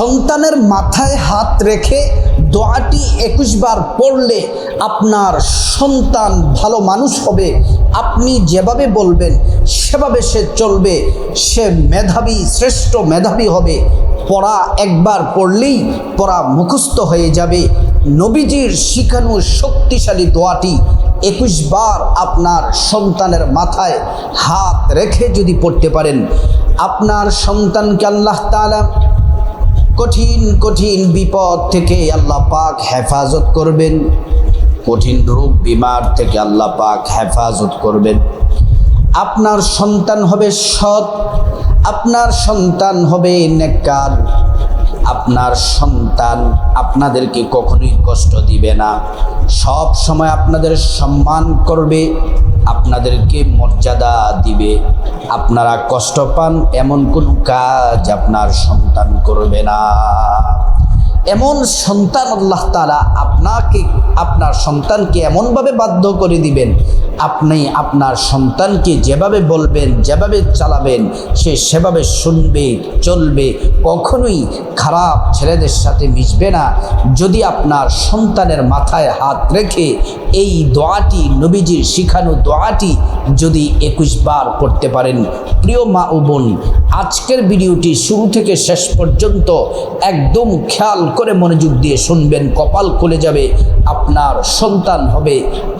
সন্তানের মাথায় হাত রেখে দোয়াটি একুশ বার পড়লে আপনার সন্তান ভালো মানুষ হবে। আপনি যেভাবে বলবেন, সেভাবে সে চলবে। সে মেধাবী, শ্রেষ্ঠ মেধাবী হবে। পড়া একবার পড়লেই পড়া মুখস্থ হয়ে যাবে। নবীজির শিখানো শক্তিশালী দোয়াটি একুশ বার আপনার সন্তানের মাথায় হাত রেখে যদি পড়তে পারেন, আপনার সন্তানকে আল্লাহ তাআলা কঠিন কঠিন বিপদ থেকে আল্লাহ পাক হেফাজত করবেন। কঠিন রোগ, বিমার থেকে আল্লাহ পাক হেফাজত করবেন। আপনার সন্তান হবে সৎ, আপনার সন্তান হবে নেককার। আপনার সন্তান আপনাদেরকে কখনোই কষ্ট দিবে না। সব সময় আপনাদের সম্মান করবে। আপনাদেরকে মর্যাদা দিবে। আপনারা কষ্ট পান এমন কোন কাজ আপনার সন্তান করবে না। এমন সন্তান আল্লাহ তালা আপনাকে, আপনার সন্তানকে এমনভাবে বাধ্য করে দিবেন, আপনি আপনার সন্তানকে যেভাবে বলবেন, যেভাবে চালাবেন, সে সেভাবে শুনবে, চলবে, কখনোই খারাপ ছেলেদের সাথে মিশবে না। যদি আপনার সন্তানের মাথায় হাত রেখে এই দোয়াটি, নবীজির শিখানো দোয়াটি যদি একুশ বার পড়তে পারেন, প্রিয় মা ও বোন, আজকের ভিডিওটি শুরু থেকে শেষ পর্যন্ত একদম খেয়াল করে মনোযোগ দিয়ে শুনবেন, কপাল খুলে যাবে, আপনার সন্তান হবে,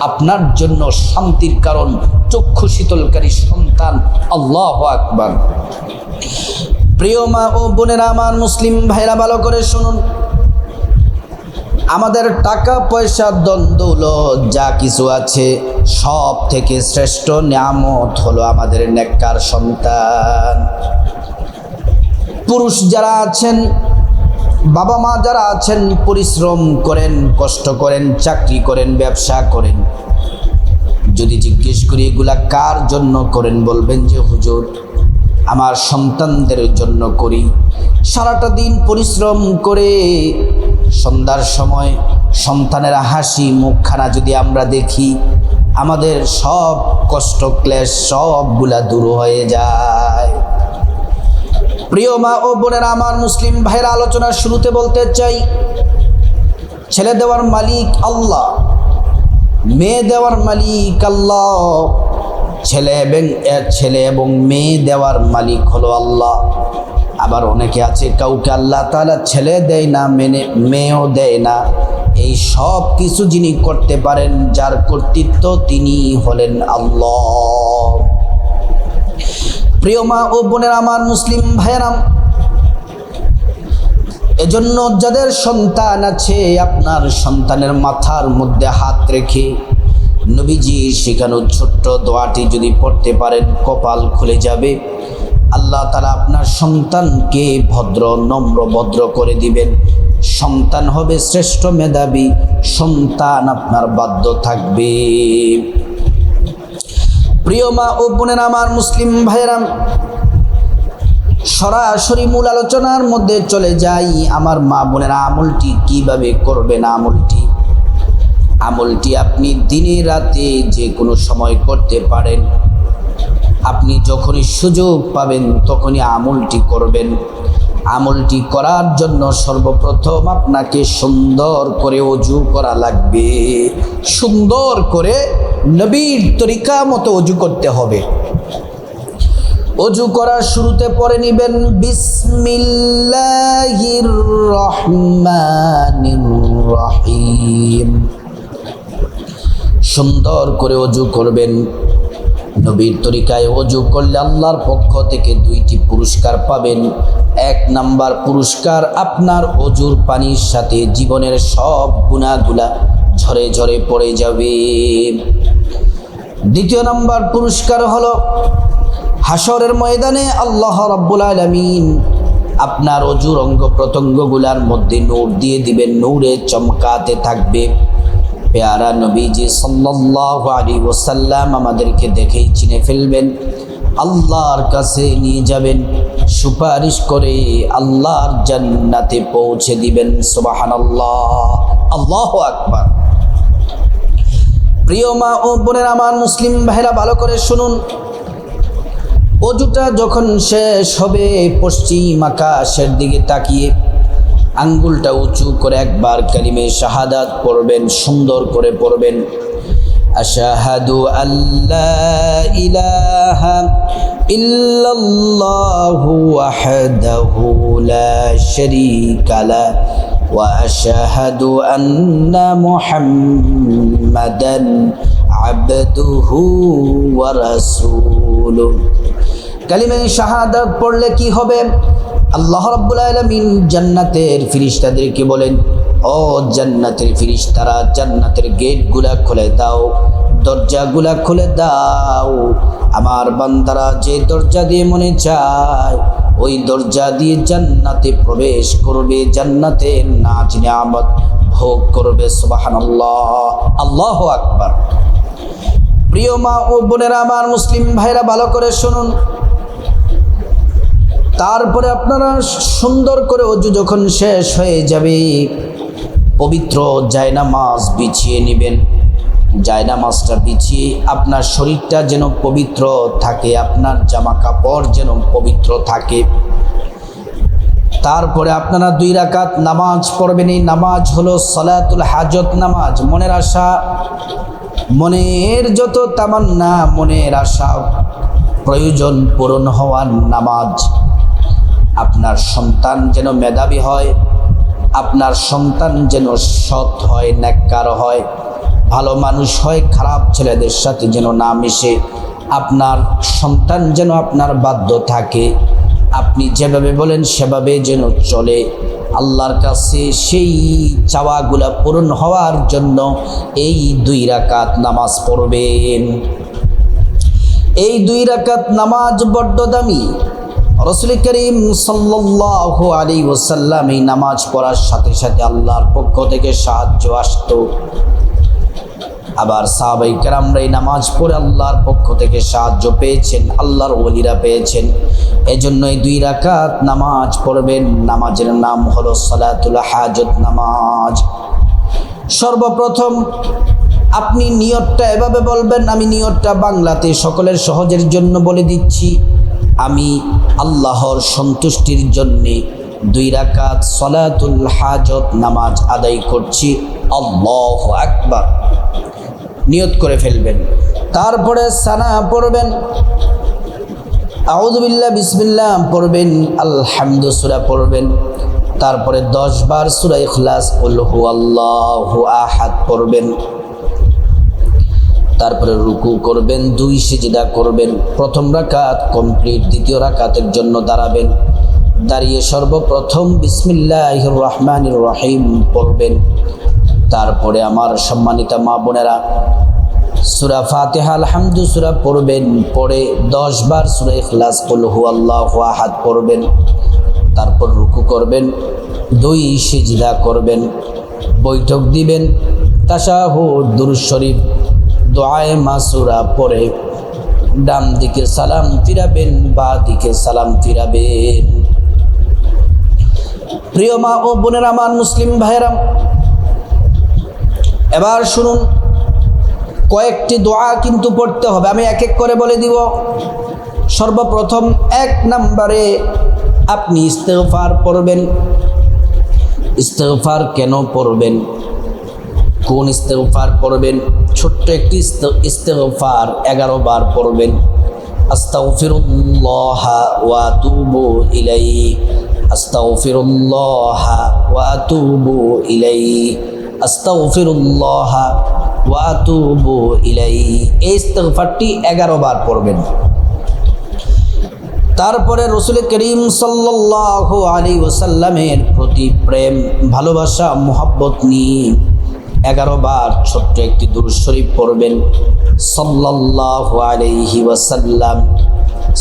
আপনার জন্য শান্তির কারণ, চক্ষু শীতলকারী সন্তান, আল্লাহ আকবার। প্রিয় মা ও বোনেরা আমার মুসলিম ভাইরা ভালো করে শুনুন। আমাদের টাকা, পয়সা দ্বন্দ্বল যা কিছু আছে, সব থেকে শ্রেষ্ঠ নিয়ামত হলো আমাদের নেককার সন্তান। পুরুষ যারা আছেন বাবা মা যারা আছেন, পরিশ্রম করেন, কষ্ট করেন, চাকরি করেন, ব্যবসা করেন। যদি জিজ্ঞেস করি, এগুলা কার জন্য করেন? বলবেন যে, হুজুর, আমার সন্তানদের জন্য করি। সারাটা দিন পরিশ্রম করে সন্ধ্যার সময় সন্তানের হাসি মুখখানা যদি আমরা দেখি, আমাদের সব কষ্ট, ক্লেশ সবগুলা দূর হয়ে যায়। প্রিয় মা ও বোনেরা, আমার মুসলিম ভাইয়ের, আলোচনার শুরুতে বলতে চাই, ছেলে দেওয়ার মালিক আল্লাহ, মেয়ে দেওয়ার মালিক আল্লাহ, ছেলে এবং ছেলে এবং মেয়ে দেওয়ার মালিক হলো আল্লাহ। আবার অনেকে আছে, কাউকে আল্লাহ তালা ছেলে দেয় না, মেনে, মেয়েও দেয় না। এই সব কিছু যিনি করতে পারেন, যার কর্তৃত্ব তিনি হলেন আল্লাহ। প্রিয় মা ও বোনের আমার মুসলিম ভাইয়েরাম এজন্য যাদের সন্তান আছে, আপনার সন্তানের মাথার মধ্যে হাত রেখে নবীজি শেখানো ছোট্ট দোয়াটি যদি পড়তে পারেন, কপাল খুলে যাবে। আল্লাহ তারা আপনার সন্তানকে ভদ্র, নম্র, ভদ্র করে দিবেন। সন্তান হবে শ্রেষ্ঠ মেধাবী, সন্তান আপনার বাধ্য থাকবে। প্রিয় মা ও বোনের, আমার মুসলিম ভাইয়েরাম সরাসরি মূল আলোচনার মধ্যে চলে যাই। আমার মা বোনেরা, আমলটি কীভাবে করবেন আমলটি? আমলটি আপনি দিনে রাতে যে কোনো সময় করতে পারেন। আপনি যখনই সুযোগ পাবেন, তখনই আমলটি করবেন। আমলটি করার জন্য সর্বপ্রথম আপনাকে সুন্দর করে অজু করা লাগবে। সুন্দর করে নবীর তরিকা মতো অজু করতে হবে। অজু করার শুরুতে পরে নিবেন, বিসমিল্লাহির রহমানির রহিম। সুন্দর করে অজু করবেন। নবীর তরিকায় অজু করলে আল্লাহর পক্ষ থেকে দুইটি পুরস্কার পাবেন। এক নাম্বার পুরস্কার আপনার অজুর পানির সাথে জীবনের সব গুণাগুলা ঝরে ঝরে পড়ে যাবে। দ্বিতীয় নাম্বার পুরস্কার হলো হাসরের ময়দানে আল্লাহ রাব্বুল আলামিন আপনার অজুর অঙ্গ প্রত্যঙ্গগুলার মধ্যে নূর দিয়ে দিবেন, নূরে চমকাতে থাকবে। পেয়ারা নবীজি সাল্লাল্লাহু আলাইহি ওয়াসাল্লাম আমাদেরকে দেখেই চিনে ফেলবেন, আল্লাহর কাছে নিয়ে যাবেন, সুপারিশ করে আল্লাহর জান্নাতে পৌঁছে দিবেন, সুবহানাল্লাহ, আল্লাহ আকবার। প্রিয় মা ও বোনের আমার মুসলিম ভাইরা, ভালো করে শুনুন। অজুটা যখন শেষ হবে, পশ্চিম আকাশের দিকে তাকিয়ে আঙ্গুলটা উঁচু করে একবার কালিমে শাহাদাত পড়বেন, সুন্দর করে পড়বেন। আশাহাদু আল্লাহ ইলাহা ইল্লাল্লাহু ওয়াহদাহু লা শারীকা লা আন্না মুহাম্মাদান আবদুহু ওয়া রাসূলুহু কালিমে শাহাদাত পড়লে কি হবে? আল্লাহ রাব্বুল আলামিন জান্নাতের ফিরিস্তাদেরকে বলেন, ও জান্নাতের ফিরিস্তারা, জান্নাতের গেটগুলা খুলে দাও, দরজাগুলা খুলে দাও। আমার বান্দারা যে দরজা দিয়ে মনে চায় ওই দরজা দিয়ে জান্নাতে প্রবেশ করবে, জান্নাতের নাচ নিয়ামত ভোগ করবে, সুবহানাল্লাহ। আল্লাহ আকবার। প্রিয় মা ও বোনেরা, আমার মুসলিম ভাইরা ভালো করে শুনুন। তারপরে আপনারা সুন্দর করে অজু যখন শেষ হয়ে যাবে, পবিত্র জায়নামাজ বিছিয়ে নেবেন। জায়নামাজটা বিছিয়ে আপনার শরীরটা যেন পবিত্র থাকে, আপনার জামা কাপড় যেন পবিত্র থাকে। তারপরে আপনারা দুই রাকাত নামাজ পড়বেন। এই নামাজ হলো সলাতুল হাজত নামাজ, মনের আশা, মনের যত তামান্না, মনের আশা, প্রয়োজন পূরণ হওয়ার নামাজ। আপনার সন্তান যেন মেধাবী হয়, আপনার সন্তান যেন সৎ হয় ন্যাক্কার হয়। ভালো মানুষ হয়, খারাপ ছেলেদের সাথে যেন না মিশে। আপনার সন্তান যেন আপনার বাধ্য থাকে। আপনি যেভাবে বলেন সেভাবে যেন চলে। আল্লাহর কাছে সেই চাওয়াগুলা পূরণ হওয়ার জন্য এই দুই রাকাত নামাজ পড়বেন। এই দুই রাকাত নামাজ বড্ড দামি। রসুল করিম সাল্লাহ আলী ওসাল্লাম এই নামাজ পড়ার সাথে সাথে আল্লাহর পক্ষ থেকে সাহায্য আসতো। আবার সাহাবাই কেরামরা এই নামাজ পড়ে আল্লাহর পক্ষ থেকে সাহায্য পেয়েছেন, আল্লাহর ওলিরা পেয়েছেন। এজন্য এই দুই রাকাত নামাজ পড়বেন। নামাজের নাম হলো সলাতুল হাজত নামাজ। সর্বপ্রথম আপনি নিয়তটা এভাবে বলবেন, আমি নিয়তটা বাংলাতে সকলের সহজের জন্য বলে দিচ্ছি। আমি আল্লাহর সন্তুষ্টির জন্যে দুই রাকাত সলাতুল হাজত নামাজ আদায় করছি। আল্লাহ আকবার। নিয়ত করে ফেলবেন। তারপরে সানা পড়বেন। আউদুবিল্লাহ বিসমিল্লাহ পড়বেন। আলহামদু সুরা পড়বেন। তারপরে দশ বার সুরা ইখলাস উল্হু আল্লাহু আহাদ পড়বেন। তারপরে রুকু করবেন, দুই সিজদা করবেন। প্রথম রাকাত কমপ্লিট, দ্বিতীয় রাকাতের জন্য দাঁড়াবেন। দাঁড়িয়ে সর্বপ্রথম বিসমিল্লাহ রহমান রহিম পড়বেন। তারপরে আমার সম্মানিতা মা বোনেরা, সুরা ফাতেহা আলহামদু, সুরা পড়বেন, পড়ে দশ বার সুরা ইখলাস হু আল্লাহ আহাদ পড়বেন, তারপর রুকু করবেন, দুই সিজদা করবেন, বৈঠক দিবেন তাসাহু দুরুজ শরীফ, দোয়ায় মাসুরা পরে ডান দিকে সালাম ফিরাবেন, বা দিকে সালাম ফিরাবেন। প্রিয় মা ও বোনের, আমার মুসলিম ভাইরাম এবার শুনুন, কয়েকটি দোয়া কিন্তু পড়তে হবে। আমি এক এক করে বলে দিব। সর্বপ্রথম এক নাম্বারে আপনি ইস্তেফার পড়বেন। ইস্তেফার কেন পড়বেন? কোন ইস্তেফার পড়বেন? ছোট্ট একটি ইস্তেফার এগারো বার পড়বেন। আস্তাগফিরুল্লাহ ওয়া আতুবু ইলাইহি। আস্তাগফিরুল্লাহ ওয়া আতুবু ইলাইহি। ইলাইহি। এই এগারো বার পড়বেন। তারপরে রসুল করিম সাল্লাহ আলী ওসাল্লামের প্রতি প্রেম, ভালোবাসা, মোহাব্বত নিয়ে এগারো বার ছোট্ট একটি দুরুশরীফ পড়বেন। সাল্লাহ আলাইহি ওয়াসাল্লাম।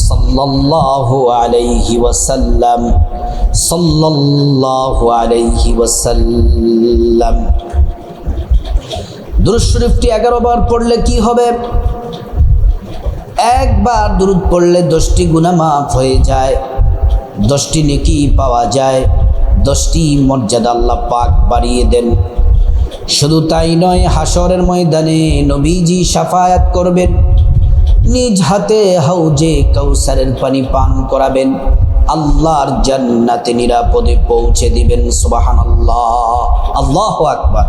সাল্লাহ আলাইহি ওয়াসাল্লাম সাল্লাহ আলাইহি ওয়াসাল্লাম। দুরুশরীফটি এগারো বার পড়লে কি হবে? একবার দুরুদ পড়লে দশটি গুণা মাফ হয়ে যায়, দশটি নেকি পাওয়া যায়, দশটি মর্যাদা আল্লাহ পাক বাড়িয়ে দেন। শুধু তাই নয় হাসরের ময়দানে নবীজি সাফায়াত করবেন। নিজ হাতে হাউজে কৌসারের পানি পান করাবেন। আল্লাহর জান্নাতে নিরাপদে পৌঁছে দিবেন সুবাহান আল্লাহ আল্লাহ আকবার।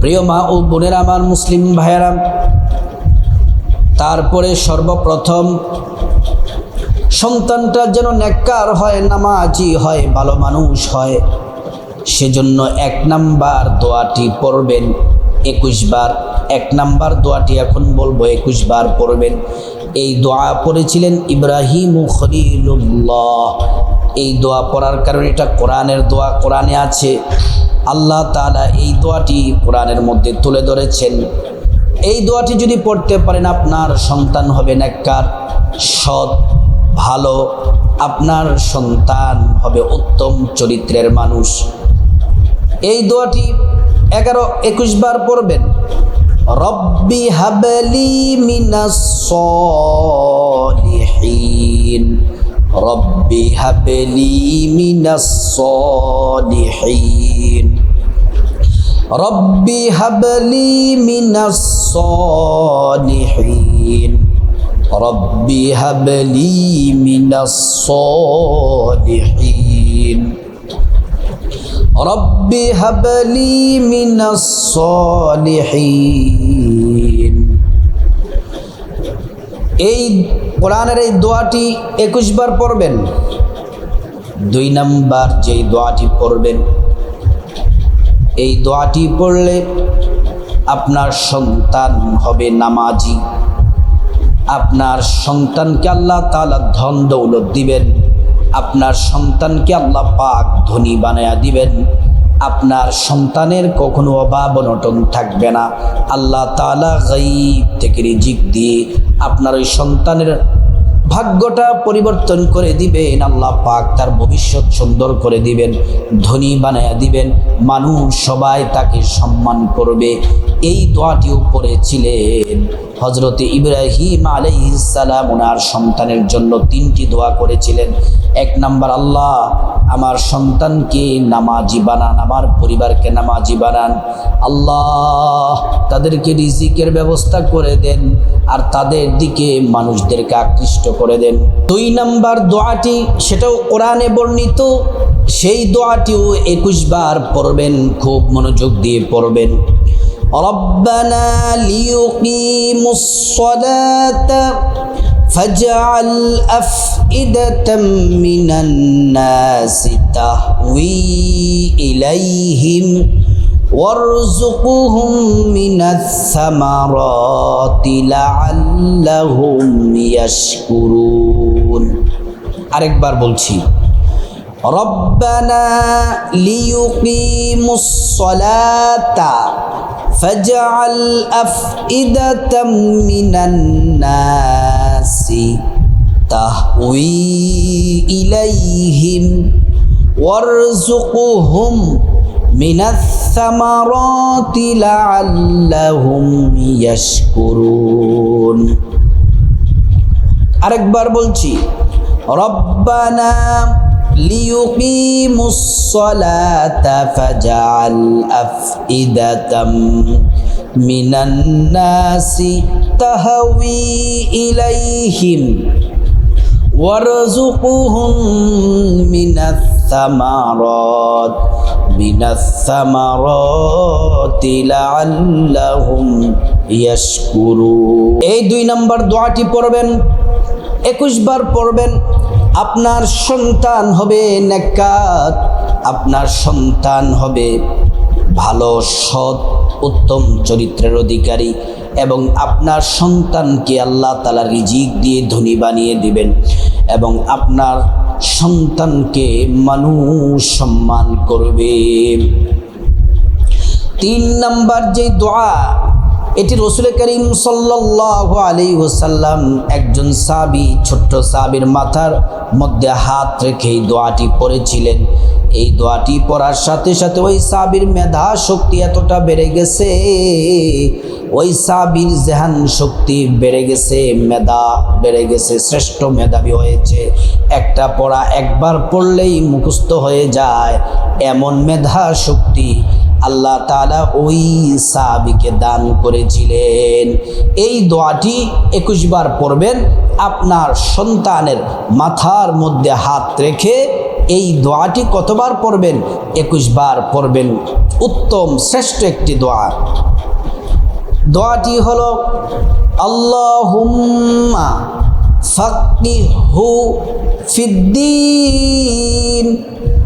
প্রিয় মা ও বোনেরা, আমার মুসলিম ভাইয়েরা, তারপরে সর্বপ্রথম সন্তানটা যেন নেককার হয়, নামাজি হয়, ভালো মানুষ হয়, সেজন্য এক নাম্বার দোয়াটি পড়বেন। একুশ বার। এক নাম্বার দোয়াটি এখন বলব, একুশ বার পড়বেন। এই দোয়া পড়েছিলেন ইব্রাহিম খলিলুল্লাহ। এই দোয়া পড়ার কারণে এটা কোরআনের দোয়া, কোরআনে আছে। আল্লাহ তালা এই দোয়াটি কোরআনের মধ্যে তুলে ধরেছেন। এই দোয়াটি যদি পড়তে পারেন, আপনার সন্তান হবে নেককার, সৎ, ভালো। আপনার সন্তান হবে উত্তম চরিত্রের মানুষ। এই দোয়াটি এগারো একুশ বার পড়বেন রব্বি হাবলি মিনাস সলিহিন রব্বি হাবলি মিনাস সলিহিন রব্বি হাবলি মিনাস সলিহিন রব্বি হাবলি মিনাস সলিহিন رب هب لي من الصالحين এই কোরআনের এই দোয়াটি একুশ বার পড়বেন দুই নাম্বার যেই দোয়াটি পড়বেন এই দোয়াটি পড়লে আপনার সন্তান হবে নামাজি আপনার সন্তানকে আল্লাহ তাআলা ধন দৌলত দিবেন আপনার সন্তানকে আল্লাহ পাক ধনী বানায়া দিবেন। আপনার সন্তানের কখনো অভাব অনটন থাকবে না। আল্লাহ তালা গাইব থেকে রিজিক দিয়ে আপনার ওই সন্তানের ভাগ্যটা পরিবর্তন করে দিবেন। আল্লাহ পাক তার ভবিষ্যৎ সুন্দর করে দিবেন, ধনী বানায়া দিবেন। মানুষ সবাই তাকে সম্মান করবে। এই দোয়াটিও পড়েছিলেন হজরতে ইব্রাহিম আলাইসালাম ওনার সন্তানের জন্য তিনটি দোয়া করেছিলেন। এক নাম্বার, আল্লাহ, আমার সন্তানকে নামাজি বানান, আমার পরিবারকে নামাজি বানান। আল্লাহ, তাদেরকে রিজিকের ব্যবস্থা করে দেন আর তাদের দিকে মানুষদেরকে আকৃষ্ট করে দেন। দুই নাম্বার দোয়াটি, সেটাও কোরআনে বর্ণিত, সেই দোয়াটিও একুশ বার পড়বেন, খুব মনোযোগ দিয়ে পড়বেন। ربنا ليقيموا الصلاة فاجعل أفئدة من الناس تهوي إليهم وارزقهم من الثمرات لعلهم يشكرون আরেকবার বলছি ربنا ليقيموا الصلاة فاجعل أفئدة من الناس تهوي إليهم وارزقهم من الثمرات لعلهم يشكرون أركبر بلشي ربنا ليقيموا الصلاة فاجعل أفئدة من الناس تهوي إليهم وارزقهم من الثمرات من الثمرات لعلهم يشكرون এই দুই নম্বর দোয়াটি পড়বেন একুশ বার পড়বেন আপনার সন্তান হবে নেকাত, আপনার সন্তান হবে ভালো, সৎ, উত্তম চরিত্রের অধিকারী এবং আপনার সন্তানকে আল্লাহ তালা রিজিক দিয়ে ধনী বানিয়ে দিবেন এবং আপনার সন্তানকে মানুষ সম্মান করবে। তিন নাম্বার যে দোয়া এটি রসুল করিম সাল্লাহ আলী ওসাল্লাম একজন সাবি, ছোট্ট সাবির মাথার মধ্যে হাত রেখে এই দোয়াটি পড়েছিলেন। এই দোয়াটি পড়ার সাথে সাথে ওই সাবির মেধা শক্তি এতটা বেড়ে গেছে, ওই সাবির জেহান শক্তি বেড়ে গেছে, মেধা বেড়ে গেছে, শ্রেষ্ঠ মেধাবী হয়েছে। একটা পড়া একবার পড়লেই মুখস্থ হয়ে যায়, এমন মেধা শক্তি আল্লাহ তালা ওই সাহাবিকে দান করেছিলেন। এই দোয়াটি একুশ বার পড়বেন, আপনার সন্তানের মাথার মধ্যে হাত রেখে এই দোয়াটি কতবার পড়বেন? একুশ বার পড়বেন। উত্তম শ্রেষ্ঠ একটি দোয়া। দোয়াটি হলো, আল্লাহুম্মা ফাক্কিহু ফিদ্দিন।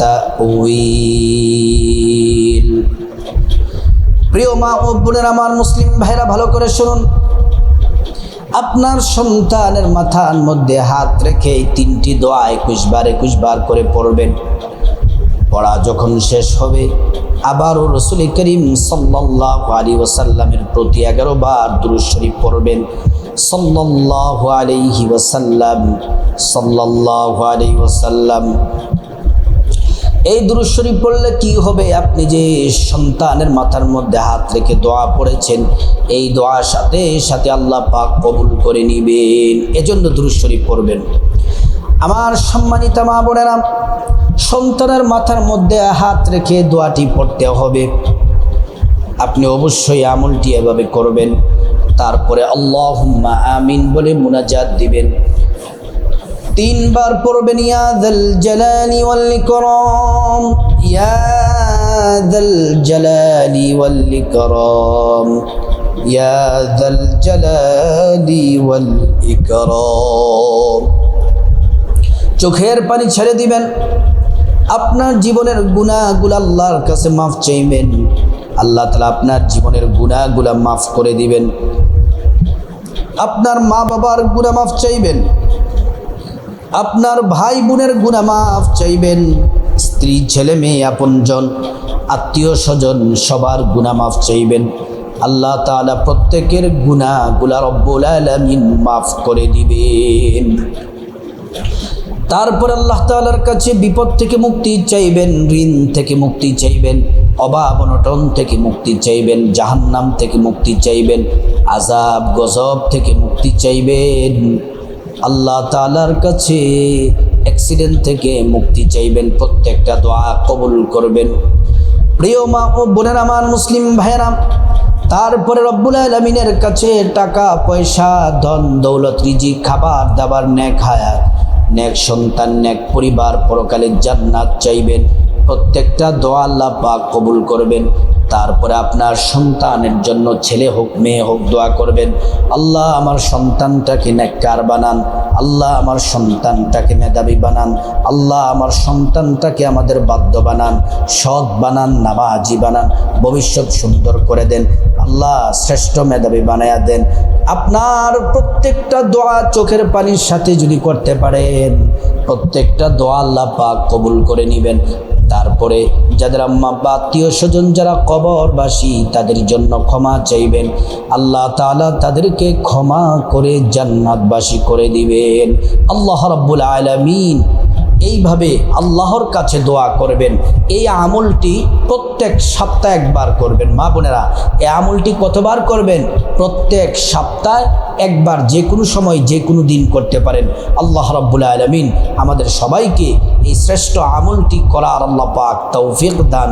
তাউইল প্রিয় মা ও বোনের, আমার মুসলিম ভাইরা ভালো করে শুনুন। আপনার সন্তানের মাথার মধ্যে হাত রেখে এই তিনটি দোয়া একুশ বার একুশ বার করে পড়বেন। পড়া যখন শেষ হবে, আবারও রসুল করিম সাল্লাহ আলী ওসাল্লামের প্রতি এগারো বার শরীফ পড়বেন। সাল্লাহ আলাইহি ওসাল্লাম সাল্লাহ আলাইহি ওসাল্লাম এই দুরুদ পড়লে কি হবে? আপনি যে সন্তানের মাথার মধ্যে হাত রেখে দোয়া পড়েছেন, এই দোয়ার সাথে সাথে আল্লাহ পাক কবুল করে নিবেন। এজন্য দুরুদ পড়বেন। আমার সম্মানিত মা বোনেরা, সন্তানের মাথার মধ্যে হাত রেখে দোয়াটি পড়তে হবে। আপনি অবশ্যই আমলটি এভাবে করবেন। তারপরে আল্লাহ আমিন বলে মুনাজাত দিবেন। তিনবার পড়বেন ইয়াদাল জালালি ওয়াল ইকরাম। ইয়াদাল জালালি ওয়াল ইকরাম। ইয়াদাল জালালি ওয়াল ইকরাম। চোখের পানি ছেড়ে দিবেন। আপনার জীবনের গুণাগুলো আল্লাহর কাছে মাফ চাইবেন। আল্লাহ তালা আপনার জীবনের গুণাগুলা মাফ করে দিবেন। আপনার মা বাবার গুণা মাফ চাইবেন। আপনার ভাই বোনের গুণা মাফ চাইবেন। স্ত্রী, ছেলে, মেয়ে, আপনজন আত্মীয় স্বজন সবার গুণা মাফ চাইবেন। আল্লাহ তাআলা প্রত্যেকের গুণাগুলা রব্বুল আলামিন মাফ করে দিবেন। তারপর আল্লাহ তাআলার কাছে বিপদ থেকে মুক্তি চাইবেন, ঋণ থেকে মুক্তি চাইবেন, অভাব, অনটন থেকে মুক্তি চাইবেন, জাহান্নাম থেকে মুক্তি চাইবেন আজাব গজব থেকে মুক্তি চাইবেন। আল্লাহ তালার কাছে অ্যাক্সিডেন্ট থেকে মুক্তি চাইবেন, প্রত্যেকটা দোয়া কবুল করবেন। প্রিয় মা ও বোনের আমার মুসলিম ভাইয়েরা, তারপরে রব্বুল আলমিনের কাছে টাকা, পয়সা, ধন, দৌলত রিজি খাবার, দাবার ন্যাক হায়াত ন্যাক সন্তান ন্যাক পরিবার পরকালের জান্নাত চাইবেন। প্রত্যেকটা দোয়া আল্লাহ পাক কবুল করবেন। তারপরে আপনার সন্তানের জন্য ছেলে হোক, মেয়ে হোক, দোয়া করবেন। আল্লাহ আমার সন্তানটাকে নেককার বানান। আল্লাহ আমার সন্তানটাকে মেধাবী বানান। আল্লাহ আমার সন্তানটাকে আমাদের বাধ্য বানান। সৎ বানান, নামাজি বানান। ভবিষ্যৎ সুন্দর করে দেন। আল্লাহ শ্রেষ্ঠ মেধাবী বানায়া দেন। আপনার প্রত্যেকটা দোয়া চোখের পানির সাথে যদি করতে পারেন, প্রত্যেকটা দোয়া আল্লাহ পাক কবুল করে নেবেন। তারপরে যাদের আম্মা বা আত্মীয় স্বজন যারা কবরবাসী, তাদের জন্য ক্ষমা চাইবেন। আল্লাহ তালা তাদেরকে ক্ষমা করে জান্নাতবাসী করে দিবেন। আল্লাহ রব্বুল আলামিন এইভাবে আল্লাহর কাছে দোয়া করবেন। এই আমলটি প্রত্যেক সপ্তাহে একবার করবেন। মা বোনেরা, এই আমলটি কতবার করবেন? প্রত্যেক সপ্তাহে একবার যে কোনো সময় যে কোনো দিন করতে পারেন। আল্লাহ রাব্বুল আলমিন আমাদের সবাইকে এই শ্রেষ্ঠ আমলটি করার আল্লাহ পাক তৌফিক দান